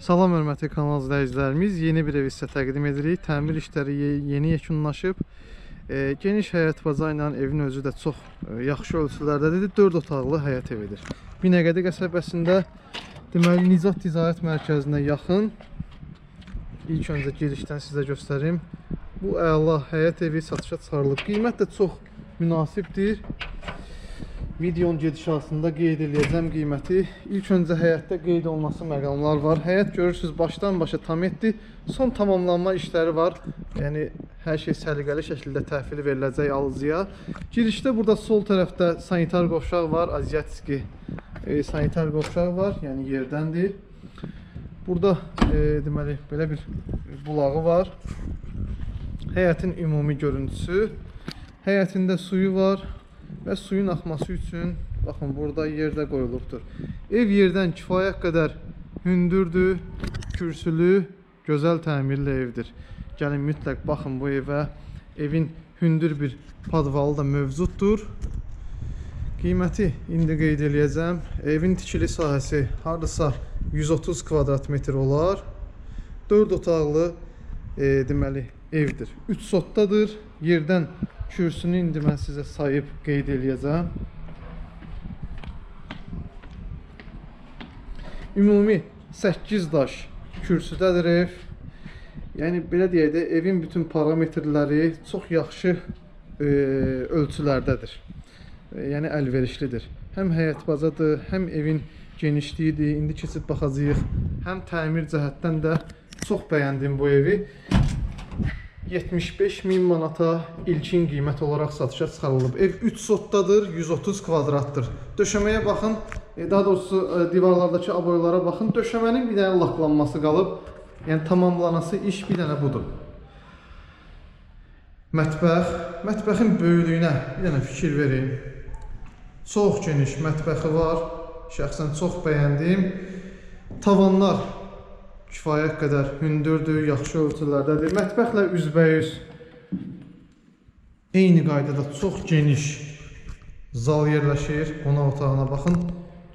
Salam hörmətli kanal izləyicilərimiz, yeni bir ev sizə təqdim edirik. Təmir işləri ye- yeni yekunlaşıb. E, geniş həyət baza ilə evin özü də çox e, yaxşı ölçülərdədir. 4 otaqlı həyət evidir. Binəqədi qəsəbəsində deməli Nizat Ticarət Mərkəzinə yaxın. İlk öncə girişdən sizə göstərim. Bu əla həyət evi satışa çıxarılıb. Qiymət də çox münasibdir. Videonun gedişatında qeyd edəcəm qiyməti. İlk öncə həyətdə qeyd olunması məqamlar var. Həyət görürsüz başdan başa tam etdi. Son tamamlanma işləri var. Yəni hər şey səliqəli şəkildə təhvil veriləcək alıcıya. Girişdə burada sol tərəfdə sanitar qovşaq var, Aziatski e, sanitar qovşaq var, yəni yerdəndir. Burada e, deməli belə bir bulağı var. Həyətin ümumi görüntüsü. Həyətində suyu var və suyun axması üçün baxın burada yerdə qoyulubdur. Ev yerdən kifayət qədər hündürdür, kürsülü, gözəl təmirli evdir. Gəlin mütləq baxın bu evə. Evin hündür bir padvalı da mövcuddur. Qiyməti indi qeyd eləyəcəm. Evin tikili sahəsi hardasa 130 kvadrat metr olar. 4 otaqlı e, deməli evdir. 3 sotdadır. Yerdən kürsünü indi mən sizə sayıb qeyd eləyəcəm. Ümumi 8 daş kürsüdədir ev. Yəni belə deyək də evin bütün parametrləri çox yaxşı e, ölçülərdədir. E, yəni əlverişlidir. Həm həyət bazadır, həm evin genişliyidir. İndi keçib baxacağıq. Həm təmir cəhətdən də çox bəyəndim bu evi. 75 min manata ilkin qiymət olaraq satışa çıxarılıb. Ev 3 sotdadır, 130 kvadratdır. Döşəməyə baxın, e, daha doğrusu e, divarlardakı aboylara baxın. Döşəmənin bir dənə laklanması qalıb. Yəni tamamlanası iş bir dənə budur. Mətbəx, mətbəxin böyüklüyünə bir dənə fikir verin. Çox geniş mətbəxi var. Şəxsən çox bəyəndim. Tavanlar kifayət qədər hündürdür, yaxşı ölçülərdədir. Mətbəxlə üzbəüz eyni qaydada çox geniş zal yerləşir. Qonaq otağına baxın.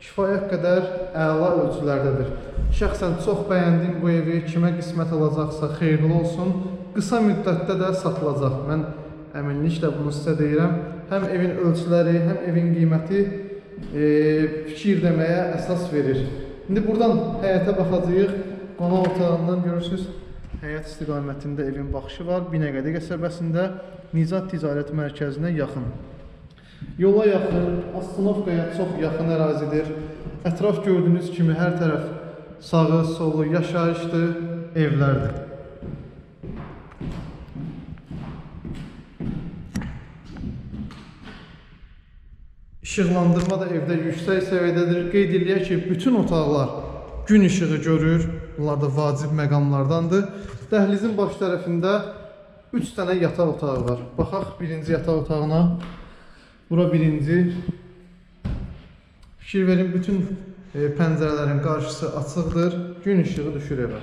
Kifayət qədər əla ölçülərdədir. Şəxsən çox bəyəndim bu evi. Kimə qismət olacaqsa xeyirli olsun. Qısa müddətdə də satılacaq. Mən əminliklə bunu sizə deyirəm. Həm evin ölçüləri, həm evin qiyməti e, fikir deməyə əsas verir. İndi buradan həyətə baxacağıq. Qonaq otağından görürsüz. Həyət istiqamətində evin baxışı var. Binəqədi qəsəbəsində Nizat Ticarət Mərkəzinə yaxın. Yola yaxın, Astanovkaya çox yaxın ərazidir. Ətraf gördüyünüz kimi hər tərəf sağı, solu yaşayışlı evlərdir. İşıqlandırma da evdə yüksək səviyyədədir. Qeyd eləyək ki, bütün otaqlar gün işığı görür. Bunlar da vacib məqamlardandır. Dəhlizin baş tərəfində 3 dənə yataq otağı var. Baxaq birinci yataq otağına. Bura birinci. Fikir verin, bütün e, pəncərələrin qarşısı açıqdır. Gün işığı düşür evə.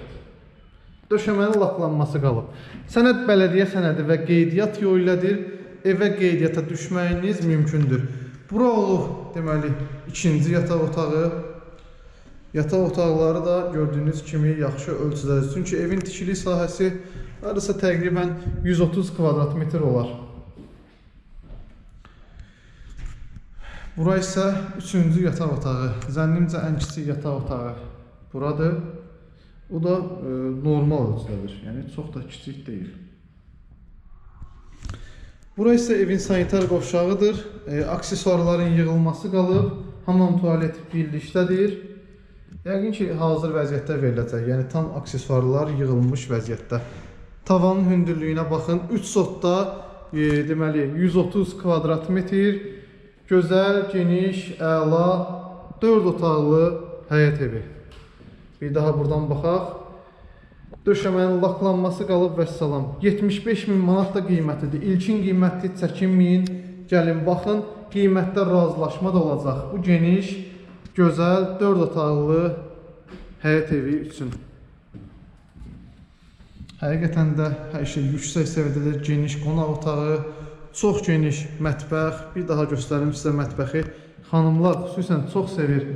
Döşəmənin laklanması qalıb. Sənəd bələdiyyə sənədi və qeydiyyat yolu ilədir. Evə qeydiyyata düşməyiniz mümkündür. Bura olub deməli ikinci yataq otağı. Yataq otaqları da gördüyünüz kimi yaxşı ölçüdədir. Çünki evin tikili sahəsi hardasa təqribən 130 kvadrat metr olar. Bura isə üçüncü yataq otağı. Zənnimcə ən kiçik yataq otağı buradır. O da e, normal ölçüdədir. Yəni çox da kiçik deyil. Bura isə evin sanitar qovşağıdır. E, aksesuarların yığılması qalıb. Hamam tualet birlikdədir. Yəqin ki, hazır vəziyyətdə veriləcək. Yəni tam aksesuarlar yığılmış vəziyyətdə. Tavanın hündürlüyünə baxın. 3 sotda e, deməli 130 kvadrat metr gözəl, geniş, əla 4 otaqlı həyət evi. Bir daha buradan baxaq. Döşəmənin laklanması qalıb və salam. 75 min manat da qiymətidir. İlkin qiyməti çəkinməyin. Gəlin baxın. Qiymətdə razılaşma da olacaq. Bu geniş, gözəl 4 otaqlı həyət evi üçün. Həqiqətən də hər şey yüksək səviyyədə geniş qonaq otağı, çox geniş mətbəx. Bir daha göstərim sizə mətbəxi. Xanımlar xüsusən çox sevir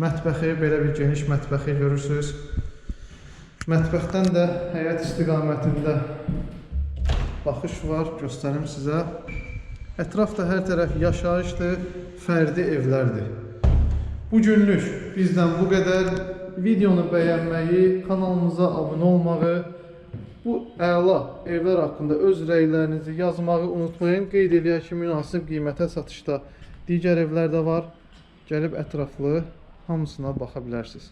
mətbəxi, belə bir geniş mətbəxi görürsüz. Mətbəxdən də həyət istiqamətində baxış var, göstərim sizə. Ətrafda hər tərəf yaşayışdır, fərdi evlərdir. Bu günlük bizdən bu qədər. Videonu bəyənməyi, kanalımıza abunə olmağı, bu əla evlər haqqında öz rəylərinizi yazmağı unutmayın. Qeyd eləyək ki, münasib qiymətə satışda digər evlər də var. Gəlib ətraflı hamısına baxa bilərsiniz.